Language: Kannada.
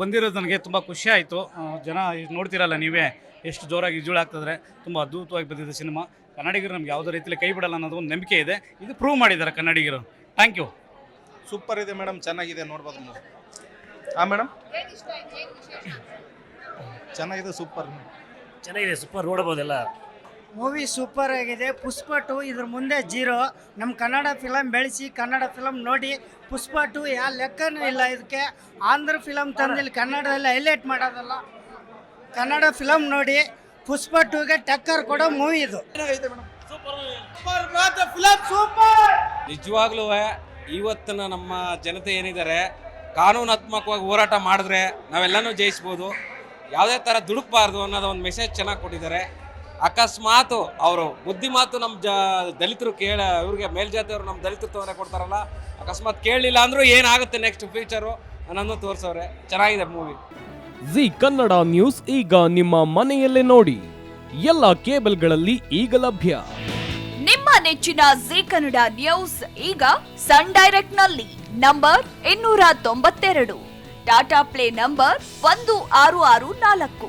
ಬಂದಿರೋದು ನನಗೆ ತುಂಬ ಖುಷಿ ಆಯಿತು. ಜನ ಇದ್ ನೋಡ್ತಿರಲ್ಲ ನೀವೇ ಎಷ್ಟು ಜೋರಾಗಿ ಇಜುಳು ಆಗ್ತದ್ರೆ ತುಂಬ ಅದ್ಭುತವಾಗಿ ಬಂದಿದೆ ಸಿನಿಮಾ. ಕನ್ನಡಿಗರು ನಮ್ಗೆ ಯಾವುದೇ ರೀತಿಯಲ್ಲಿ ಕೈ ಬಿಡಲ್ಲ ಅನ್ನೋದು ಒಂದು ನಂಬಿಕೆ ಇದೆ. ಇದು ಪ್ರೂವ್ ಮಾಡಿದ್ದಾರೆ ಕನ್ನಡಿಗರು. ಥ್ಯಾಂಕ್ ಯು ಸೂಪರ್ ಇದೆ ಮೇಡಮ್ ಚೆನ್ನಾಗಿದೆ ನೋಡ್ಬೋದು ನೀವು. ಹಾಂ ಮೇಡಮ್ ಚೆನ್ನಾಗಿದೆ ಸೂಪರ್ ಚೆನ್ನಾಗಿದೆ ಸೂಪರ್ ನೋಡಬಹುದೆಲ್ಲ ಮೂವಿ ಸೂಪರ್ ಆಗಿದೆ. ಪುಷ್ಪ ಟು ಇದ್ರ ಮುಂದೆ ಜೀರೋ. ನಮ್ಮ ಕನ್ನಡ ಫಿಲಮ್ ಬೆಳೆಸಿ, ಕನ್ನಡ ಫಿಲಮ್ ನೋಡಿ. ಪುಷ್ಪ ಟು ಯಾವ ಲೆಕ್ಕನೂ ಇಲ್ಲ ಇದಕ್ಕೆ ಆಂಧ್ರ ಫಿಲಮ್ ತಂದಿಲ್ಲಿ ಕನ್ನಡದಲ್ಲಿ ಹೈಲೈಟ್ ಮಾಡೋದಲ್ಲ. ಕನ್ನಡ ಫಿಲಮ್ ನೋಡಿ. ಪುಷ್ಪ ಟೂಗೆ ಟಕ್ಕರ್ ಕೊಡೋ ಮೂವಿ ಇದು. ನಿಜವಾಗ್ಲೂ ಇವತ್ತಿನ ನಮ್ಮ ಜನತೆ ಏನಿದ್ದಾರೆ, ಕಾನೂನಾತ್ಮಕವಾಗಿ ಹೋರಾಟ ಮಾಡಿದ್ರೆ ನಾವೆಲ್ಲನೂ ಜಯಿಸ್ಬೋದು. ಯಾವುದೇ ಥರ ದುಡುಕ್ಬಾರ್ದು ಅನ್ನೋದು ಒಂದು ಮೆಸೇಜ್ ಚೆನ್ನಾಗಿ ಕೊಟ್ಟಿದ್ದಾರೆ. ಅಕಸ್ಮಾತ್ ಅವರು ಬುದ್ಧಿ ಮಾತು ನಮ್ಮ ಜ ದಲಿತರು ಕೇಳ ಇವ್ರಿಗೆ ಮೇಲ್ಜಾತಿಯವರು ನಮ್ಮ ದಲಿತರು ತೊಂದರೆ ಕೊಡ್ತಾರಲ್ಲ ಅಕಸ್ಮಾತ್ ಕೇಳಲಿಲ್ಲ ಅಂದರೂ ಏನಾಗುತ್ತೆ ನೆಕ್ಸ್ಟ್ ಫ್ಯೂಚರು ಅನ್ನೋದು ತೋರಿಸೋರೆ ಚೆನ್ನಾಗಿದೆ ಮೂವಿ ಜಿ ಕನ್ನಡ ನ್ಯೂಸ್ ಈಗ ನಿಮ್ಮ ಮನೆಯಲ್ಲೇ ನೋಡಿ. ಎಲ್ಲ ಕೇಬಲ್ಗಳಲ್ಲಿ ಈಗ ಲಭ್ಯ. ನಿಮ್ಮ ನೆಚ್ಚಿನ ಜಿ ಕನ್ನಡ ನ್ಯೂಸ್ ಈಗ ಸನ್ ಡೈರೆಕ್ಟ್ನಲ್ಲಿ ನಂಬರ್ ಇನ್ನೂರ ತೊಂಬತ್ತೆರಡು. ಟಾಟಾ ಪ್ಲೇ ನಂಬರ್ ಒಂದು ಆರು ಆರು ನಾಲ್ಕು.